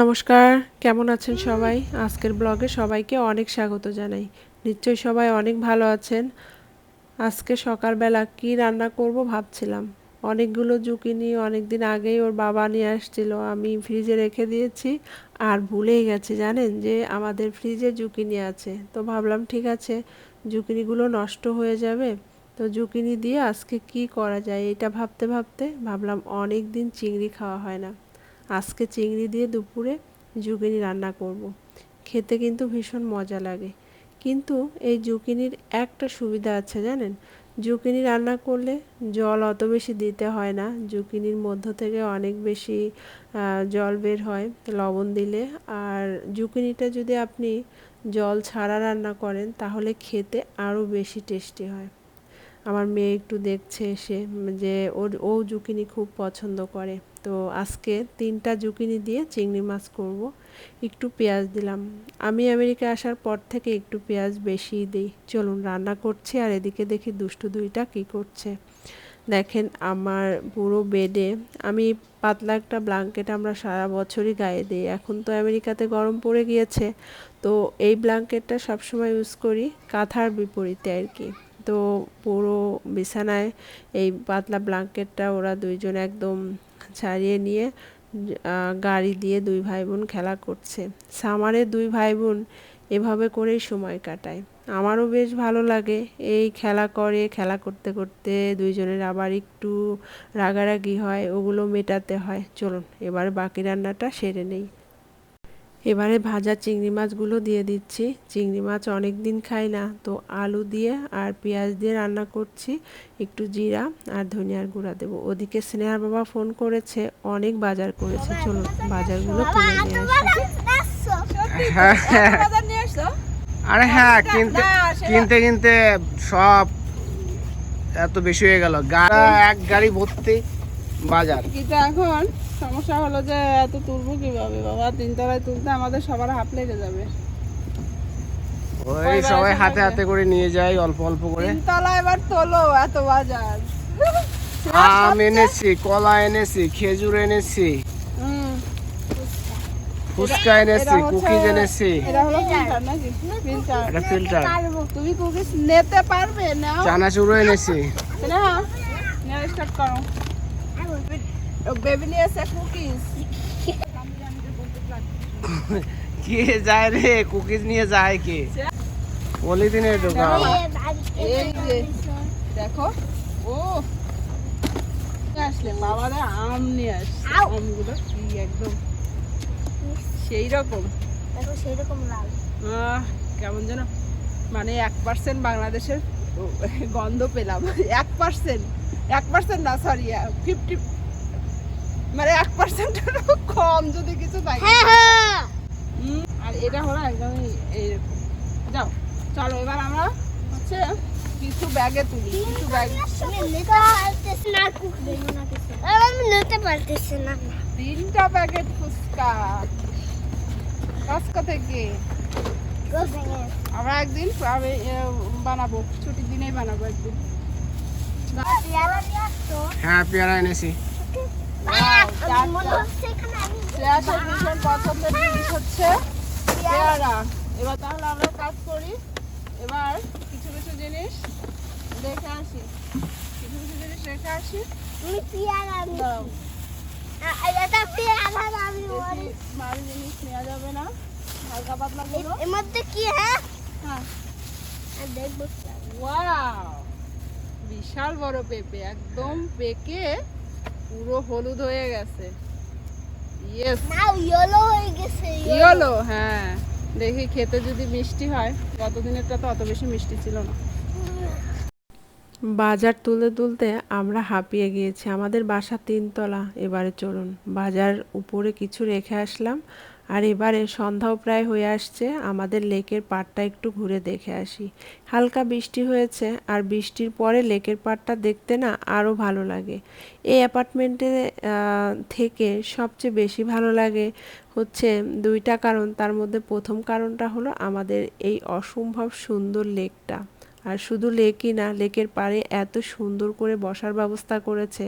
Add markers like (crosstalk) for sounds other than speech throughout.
নমস্কার, কেমন আছেন সবাই? আজকের ব্লগে সবাইকে অনেক স্বাগত জানাই। নিশ্চয়ই সবাই অনেক ভালো আছেন। আজকে সকালবেলা কি রান্না করব ভাবছিলাম। অনেকগুলো জুকিনি অনেক দিন আগেই ওর বাবা নিয়ে আসছিল। আমি ফ্রিজে রেখে দিয়েছি। আর ভুলেই গেছি, জানেন যে আমাদের ফ্রিজে জুকিনি আছে। তো ভাবলাম, ঠিক আছে জুকিনিগুলো নষ্ট হয়ে যাবে। তো জুকিনি দিয়ে আজকে কি করা যায় এটা ভাবতে ভাবতে ভাবলাম অনেক দিন চিংড়ি খাওয়া হয় না। আজকে চিংড়ি দিয়ে দুপুরে জুকিনি রান্না করব। খেতে কিন্তু ভীষণ মজা লাগে। কিন্তু এই জুকিনির একটা সুবিধা আছে জানেন? জুকিনি রান্না করলে জল অত বেশি দিতে হয় না। জুকিনির মধ্য থেকে অনেক বেশি জল বের হয়, লবণ দিলে। আর জুকিনিটা যদি আপনি জল ছাড়া রান্না করেন, তাহলে খেতে আরও বেশি টেস্টি হয়। আমার মেয়ে একটু দেখছে এসে যে ওর, ও জুকিনি খুব পছন্দ করে। তো আজকে তিনটা জুকিনি দিয়ে চিংড়ি মাছ করব। একটু পেঁয়াজ দিলাম। আমি আমেরিকা আসার পর থেকে একটু পেঁয়াজ বেশি দিই। চলুন, রান্না করছি আর এদিকে দেখি দুষ্টু দুইটা কি করছে। দেখেন আমার পুরো বেডে, আমি পাতলা একটা ব্ল্যাঙ্কেট আমরা সারা বছরই গায়ে দিই। এখন তো আমেরিকাতে গরম পড়ে গিয়েছে। তো এই ব্ল্যাঙ্কেটটা সবসময় ইউজ করি কাঁথার বিপরীতে আর কি। তো পুরো বিছানায় এই পাতলা ব্ল্যাঙ্কেটটা ওরা দুইজন একদম ছাড়িয়ে নিয়ে গাড়ি দিয়ে দুই ভাই বোন খেলা করছে। সামারে দুই ভাই বোন এভাবে করেই সময় কাটায়। আমারও বেশ ভালো লাগে এই খেলা করে, খেলা করতে করতে দুইজনের আবার একটু রাগারাগি হয়, ওগুলো মেটাতে হয়। চলুন, এবার বাকি রান্নাটা সেরে নেই। এবারে ভাজা চিংড়ি মাছগুলো দিয়ে দিচ্ছি। চিংড়ি মাছ অনেক দিন খাই না, তো আলু দিয়ে আর পেঁয়াজ দিয়ে রান্না করছি, একটু জিরা আর ধনিয়ার গুঁড়া দেবো। ওদিকে স্নেহার বাবা ফোন করেছে, অনেক বাজার করেছে। চলুন বাজারগুলো তুলে নিয়ে (laughs) আরে হ্যাঁ কিনতে কিনতে কিনতে সব এত বেশি হয়ে গেল। গাড়া এক গাড়ি ভর্তি। বাজার। কিন্তু এখন সমস্যা হলো যে এত তুলবো কীভাবে বাবা? তিনতলায় তুলতে আমাদের সবার হাত লেগে যাবে। ওই সবাই হাতে হাতে করে নিয়ে যাই অল্প অল্প করে। তিনতলা এবার তোলো এত বাজার। আম এনেছি কলা এনেছি খেজুর এনেছি হুম, ফুচকা এনেছি এটা কুকিজ এনেছি। এটা এটা ফিল্টার তুমি কুকিজ নিতে পারবে না চানাচুরও এনেছি। না স্টার্ট করো বেবি নিয়ে এসে কুকিজ কে যায় রে কুকিজ নিয়ে যায় কে? এই যে দেখো ও আসলে বাবারা আম নিয়ে আসছে। আমগুলো কি একদম সেই রকম। কেমন যেন। মানে এক পার্সেন্ট বাংলাদেশের গন্ধ পেলাম। এক পার্সেন্ট এক পার্সেন্ট না সরি ফিফটি মানে এক পার্সেন্টেরও কম যদি কিছু থাকে। আর এটা হলো একদমই এইরকম যাও চলো এবার আমরা হচ্ছে কিছু ব্যাগে তুলি কিছু ব্যাগ নিতে পারতেছি না তিনটা প্যাকেট ফুচকা। কাজকা থেকে। আমরা একদিন আমি বানাবো। ছুটির দিনেই বানাবো একদিন। হ্যাঁ পেয়ারা এনেছি। ভীষণ পছন্দের জিনিস হচ্ছে পেয়ারা এবার তাহলে আমরা কাজ করি এবার কিছু কিছু জিনিস দেখে আসি কিছু কিছু জিনিস রেখে আসি আমি পেয়ারা দাঁড়াও এটা পেয়ারা আমি বলি জিনিস নেওয়া যাবে না? হালকা পাতলা গুলো এর মধ্যে কি হ্যাঁ? হ্যাঁ। দেখব ওয়াও! বিশাল বড় পেঁপে একদম পেকে পুরো হলুদ হয়ে গেছে। ইয়েস না ইয়েলো হয়ে গেছে ইয়েলো হ্যাঁ। দেখি খেতে যদি মিষ্টি হয় গতদিনেরটা তো অত বেশি মিষ্টি ছিল না। বাজার তুলতে তুলতে আমরা হাঁপিয়ে গিয়েছি। আমাদের বাসা তিনতলা এবারে চলুন। বাজার উপরে কিছু রেখে আসলাম। আর এবারে সন্ধ্যাও প্রায় হয়ে আসছে। আমাদের লেকের পাড়টা একটু ঘুরে দেখে আসি। হালকা বৃষ্টি হয়েছে আর বৃষ্টির পরে লেকের পাড়টা দেখতে না আরও ভালো লাগে। এই অ্যাপার্টমেন্টে থেকে সবচেয়ে বেশি ভালো লাগে হচ্ছে দুইটা কারণ। তার মধ্যে প্রথম কারণটা হলো আমাদের এই অসম্ভব সুন্দর লেকটা। আর শুধু লেকই না, লেকের পাড়ে এত সুন্দর করে বসার ব্যবস্থা করেছে।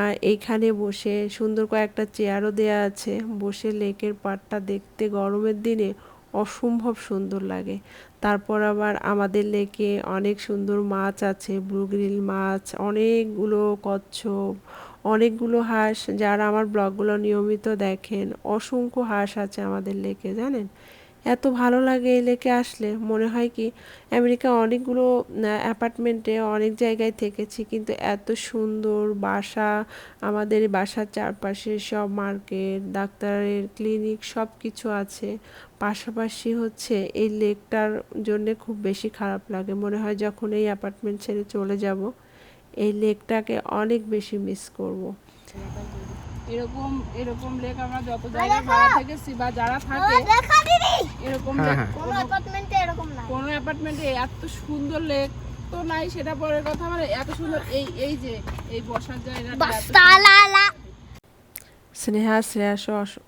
আর এইখানে বসে সুন্দর কয়েকটা চেয়ারও দেয়া আছে। বসে লেকের পাড়টা দেখতে গরমের দিনে অসম্ভব সুন্দর লাগে। তারপর আবার আমাদের লেকে অনেক সুন্দর মাছ আছে ব্লুগিল মাছ, অনেকগুলো কচ্ছপ, অনেকগুলো হাঁস, যারা আমার ব্লগগুলো নিয়মিত দেখেন, অসংখ্য হাঁস আছে আমাদের লেকে, জানেন? এত ভালো লাগে এই লেকে আসলে। মনে হয় কি আমেরিকা অনেকগুলো অ্যাপার্টমেন্টে অনেক জায়গায় থেকেছি কিন্তু এত সুন্দর বাসা আমাদের বাসার চারপাশে সব মার্কেট ডাক্তারের ক্লিনিক সব কিছু আছে। পাশাপাশি হচ্ছে এই লেকটার জন্যে খুব বেশি খারাপ লাগে। মনে হয় যখন এই অ্যাপার্টমেন্ট ছেড়ে চলে যাব এই লেকটাকে অনেক বেশি মিস করব। এরকম এরকম লেক আমরা যত জায়গায় ভাড়া থেকেছি বা যারা থাকে দেখা দিদি এরকম হ্যাঁ, হ্যাঁ। কোনো অ্যাপার্টমেন্টে এরকম না কোনো অ্যাপার্টমেন্টে এত সুন্দর লেক তো নাই সেটা পরের কথা মানে এত সুন্দর এই এই যে এই বসার জায়গাটা স্নেহা শ্রেয়াস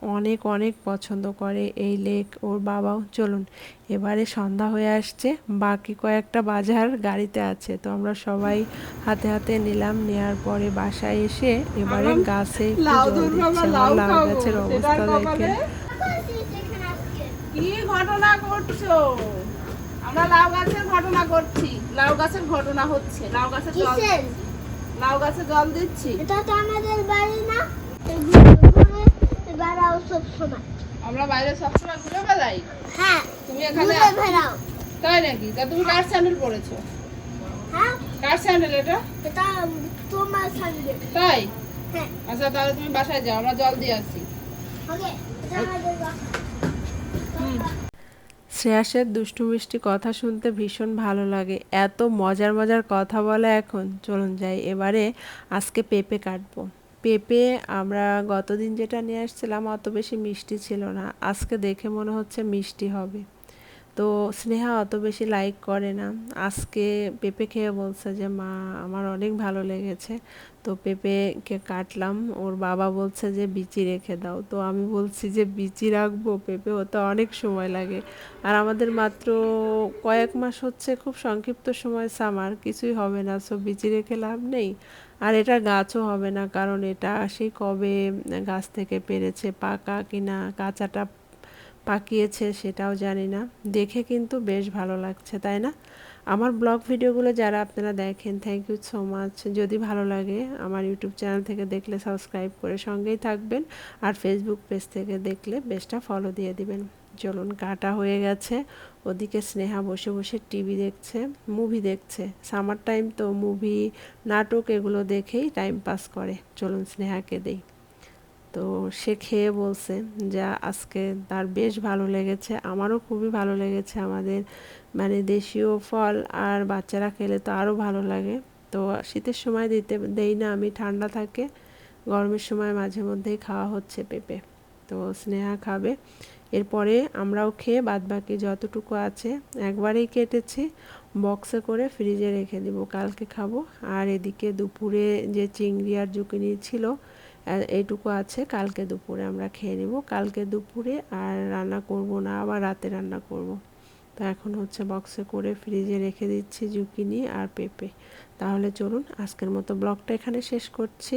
অনেক অনেক পছন্দ করে এই লেক ওর বাবাও। চলুন এবারে সন্ধ্যা হয়ে আসছে বাকি কয়েকটা বাজার গাড়িতে আছে তো আমরা সবাই হাতে হাতে নিলাম নেয়ার পরে বাসায় এসে এবারে গাছে লাউ গাছের অবস্থা আজকে কি ঘটনা করছ আমরা লাউ গাছের ঘটনা করছি। লাউ গাছের ঘটনা হচ্ছে। লাউ গাছের জল লাউ গাছে জল দিচ্ছি। এটা তো আমাদের বাড়ি না। বেড়াও সব সময়। আমরা বাইরে সবসময় ঘুরে বেড়াই? হ্যাঁ তুমি এখানে বেড়াও। তাই নাকি? তা তুমি কার স্যান্ডেল পরেছো? হ্যাঁ? কার স্যান্ডেল এটা? এটা তোমার সঙ্গে তাই? হ্যাঁ। আচ্ছা তাহলে তুমি বাসায় যাও আমরা জল দিয়ে আসি। ওকে এটা আমাদের বাড়ি। শ্রেয়াসের দুষ্টু মিষ্টি কথা শুনতে ভীষণ ভালো লাগে। এত মজার মজার কথা বলে এখন। চলুন যাই, এবারে আজকে পেঁপে কাটবো। পেঁপে আমরা গতদিন যেটা নিয়ে আসছিলাম অত বেশি মিষ্টি ছিল না। আজকে দেখে মনে হচ্ছে মিষ্টি হবে। তো স্নেহা অত বেশি লাইক করে না। আজকে পেঁপে খেয়ে বলছে যে, মা, আমার অনেক ভালো লেগেছে। তো পেঁপেকে কাটলাম। ওর বাবা বলছে যে, বিচি রেখে দাও। তো আমি বলছি যে, বিচি রাখব পেঁপে হতে অনেক সময় লাগে। আর আমাদের মাত্র কয়েক মাস হচ্ছে খুব সংক্ষিপ্ত সময় সামার কিছুই হবে না। সো বিচি রেখে লাভ নেই। আর এটা গাছও হবে না, কারণ এটা সেই কবে গাছ থেকে পেরেছে, পাকা কিনা কাঁচাটা পাকিয়েছে সেটাও জানি না। দেখে কিন্তু বেশ ভালো লাগছে, তাই না? আমার ব্লগ ভিডিওগুলো যারা আপনারা দেখেন থ্যাংক ইউ সো মাচ যদি ভালো লাগে, আমার ইউটিউব চ্যানেল থেকে দেখলে সাবস্ক্রাইব করে সঙ্গেই থাকবেন আর ফেসবুক পেজ থেকে দেখলে বেশটা ফলো দিয়ে দিবেন। চলুন, কাটা হয়ে গেছে। ওদিকে স্নেহা বসে বসে টিভি দেখছে মুভি দেখছে। সামার টাইম তো মুভি নাটক এগুলো দেখেই টাইম পাস করে। চলুন, স্নেহাকে দেই তো সে খেয়ে বলছে যা, আজকে তার বেশ ভালো লেগেছে, আমারও খুবই ভালো লেগেছে আমাদের মানে দেশীয় ফল আর বাচ্চারা খেলে তো আরও ভালো লাগে। তো শীতের সময় দিতে দেই না, আমি ঠান্ডা থাকে, গরমের সময় মাঝে মধ্যেই খাওয়া হচ্ছে পেঁপে। তো স্নেহা খাবে। এরপরে আমরাও খেয়ে বাদবাকি যতটুকু আছে একবারেই কেটেছি, বক্সে করে ফ্রিজে রেখে দিব, কালকে খাব। আর এদিকে দুপুরে যে চিংড়ি আর জুকিনি ছিল এইটুকু আছে, কালকে দুপুরে আমরা খেয়ে নেব। কালকে দুপুরে আর রান্না করব না, আবার রাতে রান্না করব। তো এখন হচ্ছে বক্সে করে ফ্রিজে রেখে দিচ্ছি জুকিনি আর পেঁপে। তাহলে চলুন, আজকের মতো ব্লগটা এখানে শেষ করছি।